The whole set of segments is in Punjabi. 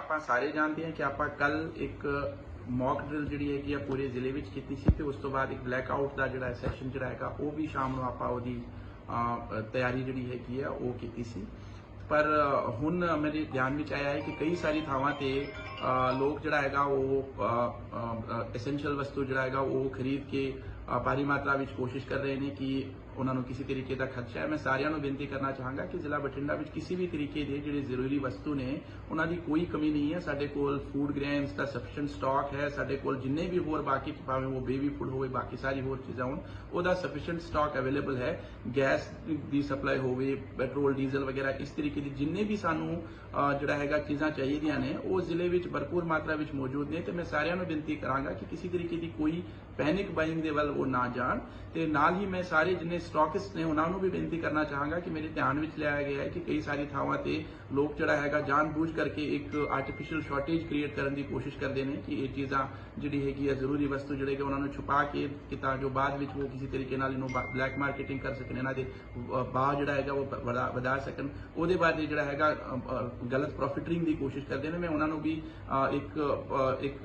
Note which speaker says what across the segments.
Speaker 1: ਆਪਾਂ ਸਾਰੇ ਜਾਣਦੇ ਹਾਂ ਕਿ ਆਪਾਂ ਕੱਲ ਇੱਕ ਮੌਕ ਡਰਿਲ ਜਿਹੜੀ ਹੈਗੀ ਆ ਪੂਰੇ ਜ਼ਿਲ੍ਹੇ ਵਿੱਚ ਕੀਤੀ ਸੀ ਤੇ ਉਸ ਤੋਂ ਬਾਅਦ ਇੱਕ ਬਲੈਕ ਆਊਟ ਦਾ ਜਿਹੜਾ ਸੈਸ਼ਨ ਜਿਹੜਾ ਹੈਗਾ, ਉਹ ਵੀ ਸ਼ਾਮ ਨੂੰ ਆਪਾਂ ਉਹਦੀ ਤਿਆਰੀ ਜਿਹੜੀ ਹੈਗੀ ਆ, ਉਹ ਕੀਤੀ ਸੀ। ਪਰ ਹੁਣ ਮੇਰੇ ਧਿਆਨ ਵਿੱਚ ਆਇਆ ਹੈ ਕਿ ਕਈ ਸਾਰੀ ਥਾਵਾਂ ਤੇ ਲੋਕ ਜਿਹੜਾ ਹੈਗਾ ਉਹ ਐਸੈਂਸ਼ੀਅਲ ਵਸਤੂ ਜਿਹੜਾ ਹੈਗਾ ਉਹ ਖਰੀਦ ਕੇ ਭਾਰੀ ਮਾਤਰਾ ਵਿੱਚ ਕੋਸ਼ਿਸ਼ ਕਰ ਰਹੇ ਨੇ ਕਿ ਉਹਨਾਂ ਨੂੰ ਕਿਸੇ ਤਰੀਕੇ ਦਾ ਖਦਸ਼ਾ ਹੈ ਮੈਂ ਸਾਰਿਆਂ ਨੂੰ ਬੇਨਤੀ ਕਰਨਾ ਚਾਹਾਂਗਾ ਕਿ ਜ਼ਿਲ੍ਹਾ ਬਠਿੰਡਾ ਵਿੱਚ ਕਿਸੇ ਵੀ ਤਰੀਕੇ ਦੇ ਜਿਹੜੇ ਜ਼ਰੂਰੀ ਵਸਤੂ ਨੇ ਉਹਨਾਂ ਦੀ ਕੋਈ ਕਮੀ ਨਹੀਂ ਹੈ ਸਾਡੇ ਕੋਲ ਫੂਡ ਗ੍ਰੇਨਸ ਦਾ ਸਫੀਸ਼ੀਐਂਟ ਸਟਾਕ ਹੈ ਸਾਡੇ ਕੋਲ ਜਿੰਨੇ ਵੀ ਹੋਰ ਬਾਕੀ ਭਾਵੇਂ ਉਹ ਬੇਬੀ ਫੂਡ ਹੋਵੇ ਬਾਕੀ ਸਾਰੀ ਹੋਰ ਚੀਜ਼ਾਂ ਹੋਣ ਉਹਦਾ ਸਫੀਸ਼ੀਐਂਟ ਸਟਾਕ ਅਵੇਲੇਬਲ ਹੈ ਗੈਸ ਦੀ ਸਪਲਾਈ ਹੋਵੇ ਪੈਟਰੋਲ ਡੀਜ਼ਲ ਵਗੈਰਾ ਇਸ ਤਰੀਕੇ ਦੀ ਜਿੰਨੇ ਵੀ ਸਾਨੂੰ ਜਿਹੜਾ ਹੈਗਾ ਚੀਜ਼ਾਂ ਚਾਹੀਦੀਆਂ ਨੇ ਉਹ ਜ਼ਿਲ੍ਹੇ ਵਿੱਚ ਭਰਪੂਰ ਮਾਤਰਾ ਵਿੱਚ ਮੌਜੂਦ ਨੇ ਤੇ ਮੈਂ ਸਾਰਿਆਂ ਨੂੰ ਬੇਨਤੀ ਕਰਾਂਗਾ ਕਿ ਕਿਸੇ ਤਰੀਕੇ ਦੀ ਕੋਈ ਪੈਨਿਕ ਬਾਇੰਗ ਦੇ ਵੱਲ ਉਹ ਨਾ ਜਾਣ। ਤੇ ਨਾਲ ਹੀ ਮੈਂ ਸਾਰੇ ਜਿੰਨੇ ਸਟਾਕਿਸਟ ਨੇ ਉਹਨਾਂ ਨੂੰ ਵੀ ਬੇਨਤੀ ਕਰਨਾ ਚਾਹਾਂਗਾ ਕਿ ਮੇਰੇ ਧਿਆਨ ਵਿੱਚ ਲਿਆਇਆ ਗਿਆ ਹੈ ਕਿ ਕਈ ਸਾਰੀ ਥਾਵਾਂ ਤੇ ਲੋਕ ਜਿਹੜਾ ਹੈਗਾ ਜਾਣਬੁੱਝ ਕਰਕੇ ਇੱਕ ਆਰਟੀਫੀਸ਼ੀਅਲ ਸ਼ਾਰਟੇਜ ਕ੍ਰੀਏਟ ਕਰਨ ਦੀ ਕੋਸ਼ਿਸ਼ ਕਰਦੇ ਨੇ ਕਿ ਇਹ ਚੀਜ਼ਾਂ ਜਿਹੜੀ ਹੈਗੀ ਆ ਜ਼ਰੂਰੀ ਵਸਤੂ ਜਿਹੜੇ ਕਿ ਉਹਨਾਂ ਨੂੰ ਛੁਪਾ ਕੇ ਕਿ ਤਾਂ ਜੋ ਬਾਅਦ ਵਿੱਚ ਉਹ ਕਿਸੇ ਤਰੀਕੇ ਨਾਲ ਇਹਨੂੰ ਬਲੈਕ ਮਾਰਕੀਟਿੰਗ ਕਰ ਸਕਣ ਇਹਨਾਂ ਦੇ ਬਾਅਦ ਜਿਹੜਾ ਹੈਗਾ ਉਹ ਵਧਾ ਵਧਾ ਸਕਣ। ਉਹਦੇ ਬਾਅਦ ਜਿਹੜਾ ਹੈਗਾ ਗਲਤ ਪ੍ਰੋਫਿਟਿੰਗ ਦੀ ਕੋਸ਼ਿਸ਼ ਕਰਦੇ ਨੇ। ਮੈਂ ਉਹਨਾਂ ਨੂੰ ਵੀ ਇੱਕ ਅ, ਇੱਕ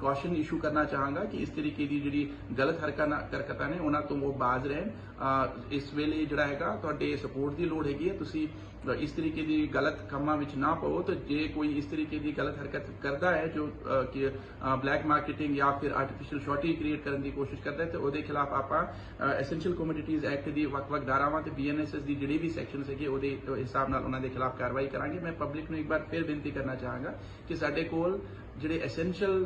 Speaker 1: ਕਾਸ਼ਨ ਇਸ਼ੂ ਕਰਨਾ ਚਾਹਾਂਗਾ ਕਿ ਇਸ ਤਰੀਕੇ ਦੀ ਜਿਹੜੀ ਗਲਤ ਹਰਕਤਾਂ ਹਰਕਤਾਂ ਨੇ ਉਹਨਾਂ ਤੋਂ ਉਹ ਬਾਜ਼ ਰਹਿਣ। ਇਸ ਵੇਲੇ ਜਿਹੜਾ ਹੈਗਾ, ਤੁਹਾਡੇ ਸਪੋਰਟ ਦੀ ਲੋੜ ਹੈਗੀ ਹੈ। ਤੁਸੀਂ ਇਸ ਤਰੀਕੇ ਦੀ ਗਲਤ ਕੰਮਾਂ ਵਿੱਚ ਨਾ ਪਵੋ ਤਾਂ ਜੇ ਕੋਈ ਇਸ ਤਰੀਕੇ ਦੀ ਗਲਤ ਹਰਕਤ ਕਰਦਾ ਹੈ, ਜੋ ਕਿ ਬਲੈਕ ਮਾਰਕੀਟਿੰਗ ਜਾਂ ਫਿਰ ਆਰਟੀਫੀਸ਼ੀਅਲ ਸ਼ਾਰਟੇਜ ਕ੍ਰੀਏਟ ਕਰਨ ਦੀ ਕੋਸ਼ਿਸ਼ ਕਰਦਾ ਹੈ, ਤੇ ਉਹਦੇ ਖਿਲਾਫ ਆਪਾਂ ਐਸੈਂਸ਼ੀਅਲ ਕਮੋਡਿਟੀਜ਼ ਐਕਟ ਦੀ ਵੱਖ-ਵੱਖ ਧਾਰਾਵਾਂ ਤੇ ਬੀਐਨਐਸਐਸ ਦੀ ਜਿਹੜੀ ਵੀ ਸੈਕਸ਼ਨਸ ਹੈਗੇ, ਉਹਦੇ ਹਿਸਾਬ ਨਾਲ ਉਹਨਾਂ ਦੇ ਖਿਲਾਫ ਕਾਰਵਾਈ ਕਰਾਂਗੇ। ਮੈਂ ਪਬਲਿਕ ਨੂੰ ਇੱਕ ਵਾਰ ਫਿਰ ਬੇਨਤੀ ਕਰਨਾ ਚਾਹਾਂਗਾ ਕਿ ਸਾਡੇ ਕੋਲ ਜਿਹੜੇ ਐਸੈਂਸ਼ੀਅਲ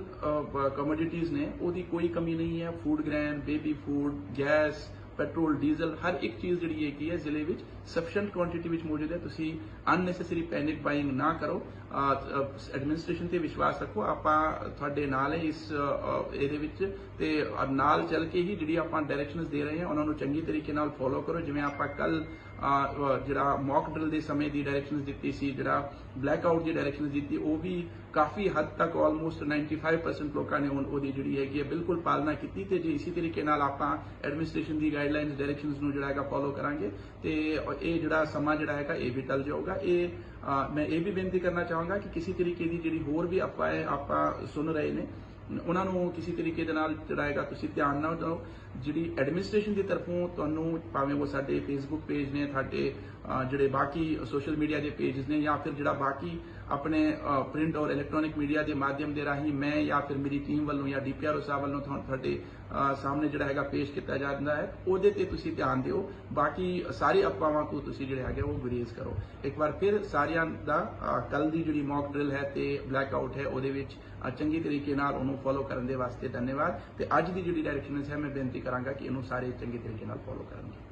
Speaker 1: ਕਮੋਡਿਟੀਜ਼ ਨੇ, ਉਹਦੀ ਕੋਈ ਕਮੀ ਨਹੀਂ ਹੈ। Food grain baby food gas petrol diesel ਹਰ ਇੱਕ ਚੀਜ਼ ਜਿਹੜੀ ਹੈਗੀ ਹੈ ਜ਼ਿਲ੍ਹੇ ਵਿੱਚ ਸਫੀਸ਼ੀਐਂਟ ਕੁਆਂਟੀਟੀ ਵਿੱਚ ਮੌਜੂਦ ਹੈ। ਤੁਸੀਂ ਅਨਨੈਸੈਸਰੀ ਪੈਨਿਕ ਬਾਇੰਗ ਨਾ ਕਰੋ। ਐਡਮਿਨਿਸਟ੍ਰੇਸ਼ਨ ਤੇ ਵਿਸ਼ਵਾਸ ਰੱਖੋ, ਆਪਾਂ ਤੁਹਾਡੇ ਨਾਲ ਹੈ ਇਸ ਇਹਦੇ ਵਿੱਚ ਤੇ ਨਾਲ ਚੱਲ ਕੇ ਹੀ ਜਿਹੜੀ ਆਪਾਂ ਡਾਇਰੈਕਸ਼ਨਸ ਦੇ ਰਹੇ ਹਾਂ, ਉਹਨਾਂ ਨੂੰ ਚੰਗੀ ਤਰੀਕੇ ਨਾਲ ਫੋਲੋ ਕਰੋ। ਜਿਵੇਂ ਆਪਾਂ ਕੱਲ ਜਿਹੜਾ ਮੌਕ ਡਰਿਲ ਦੇ ਸਮੇਂ ਦੀ ਡਾਇਰੈਕਸ਼ਨਸ ਦਿੱਤੀ ਸੀ, ਜਿਹੜਾ ਬਲੈਕ ਆਊਟ ਦੀ ਡਾਇਰੈਕਸ਼ਨਸ ਦਿੱਤੀ, ਉਹ ਵੀ ਕਾਫੀ ਹੱਦ ਤੱਕ ਆਲਮੋਸਟ 95% ਲੋਕਾਂ ਨੇ ਉਹ- ਉਹਦੀ ਜਿਹੜੀ ਹੈਗੀ ਹੈ, ਬਿਲਕੁਲ ਪਾਲਣਾ ਕੀਤੀ ਤੇ ਜੇ ਇਸੇ ਤਰੀਕੇ ਨਾਲ ਆਪਾਂ ਐਡਮਿਨਿਸਟ੍ਰੇਸ਼ਨ ਦੀ ਗਾਈਡਲਾਈਨਸ ਡਾਇਰੈਕਸ਼ਨਸ ਨੂੰ ਜਿਹੜਾ ਹੈਗਾ ਫੋਲੋ ਕਰਾਂਗੇ ਤੇ ਇਹ ਜਿਹੜਾ ਸਮਾਂ ਜਿਹੜਾ ਹੈਗਾ, ਇਹ ਵੀ ਟਲ ਜਾਊਗਾ। ਇਹ ਮੈਂ ਇਹ ਵੀ ਬੇਨਤੀ ਕਰਨਾ ਚਾਹਾਂਗਾ ਕਿ ਕਿਸੇ ਤਰੀਕੇ ਦੀ ਜਿਹੜੀ ਹੋਰ ਵੀ ਆਪਾਂ ਆਪਾਂ ਸੁਣ ਰਹੇ ਨੇ ਉਹਨਾਂ ਨੂੰ ਕਿਸੇ ਤਰੀਕੇ ਦੇ ਨਾਲ ਜਿਹੜਾ ਹੈਗਾ ਤੁਸੀਂ ਧਿਆਨ ਨਾ ਦਿਓ ਜਿਹੜੀ ਐਡਮਿਨਿਸਟ੍ਰੇਸ਼ਨ ਦੀ ਤਰਫੋਂ ਤੁਹਾਨੂੰ ਭਾਵੇਂ ਉਹ ਸਾਡੇ ਫੇਸਬੁੱਕ ਪੇਜ ਨੇ, ਤੁਹਾਡੇ ਜਿਹੜੇ ਬਾਕੀ ਸੋਸ਼ਲ ਮੀਡੀਆ ਦੇ ਪੇਜਸ ਨੇ ਜਾਂ ਫਿਰ ਜਿਹੜਾ ਬਾਕੀ ਆਪਣੇ ਪ੍ਰਿੰਟ ਔਰ ਇਲੈਕਟ੍ਰੋਨਿਕ ਮੀਡੀਆ ਦੇ ਮਾਧਿਅਮ ਦੇ ਰਾਹੀਂ ਮੈਂ ਜਾਂ ਫਿਰ ਮੇਰੀ ਟੀਮ ਵੱਲੋਂ ਜਾਂ ਡੀਪੀਆਰਓ ਸਾਹਿਬ ਵੱਲੋਂ ਤੁਹਾਨੂੰ ਤੁਹਾਡੇ ਸਾਹਮਣੇ ਜਿਹੜਾ ਹੈਗਾ ਪੇਸ਼ ਕੀਤਾ ਜਾਂਦਾ ਹੈ, ਉਹਦੇ ਤੇ ਤੁਸੀਂ ਧਿਆਨ ਦਿਓ। ਬਾਕੀ ਸਾਰੇ ਅਫਵਾਹਾਂ ਤੋਂ ਤੁਸੀਂ ਜਿਹੜੇ ਹੈਗੇ ਉਹ ਗੁਰੇਜ਼ ਕਰੋ। ਇੱਕ ਵਾਰ ਫਿਰ ਸਾਰਿਆਂ ਦਾ ਕੱਲ ਦੀ ਜਿਹੜੀ ਮੌਕ ਡਰਿਲ ਹੈ ਤੇ ਬਲੈਕ ਆਊਟ ਹੈ, ਉਹਦੇ ਵਿੱਚ ਚੰਗੀ ਤਰੀਕੇ ਨਾਲ ਉਹਨੂੰ ਫੋਲੋ ਕਰਨ ਦੇ ਵਾਸਤੇ ਧੰਨਵਾਦ। ਤੇ ਅੱਜ ਦੀ ਜਿਹੜੀ ਡਾਇਰੈਕਸ਼ਨਸ ਹੈ ਮੈਂ ਬੇਨਤੀ ਕਰਾਂਗਾ ਕਿ ਇਹਨੂੰ ਸਾਰੇ ਚੰਗੇ ਤਰੀਕੇ ਨਾਲ ਫੋਲੋ ਕਰਨਗੇ।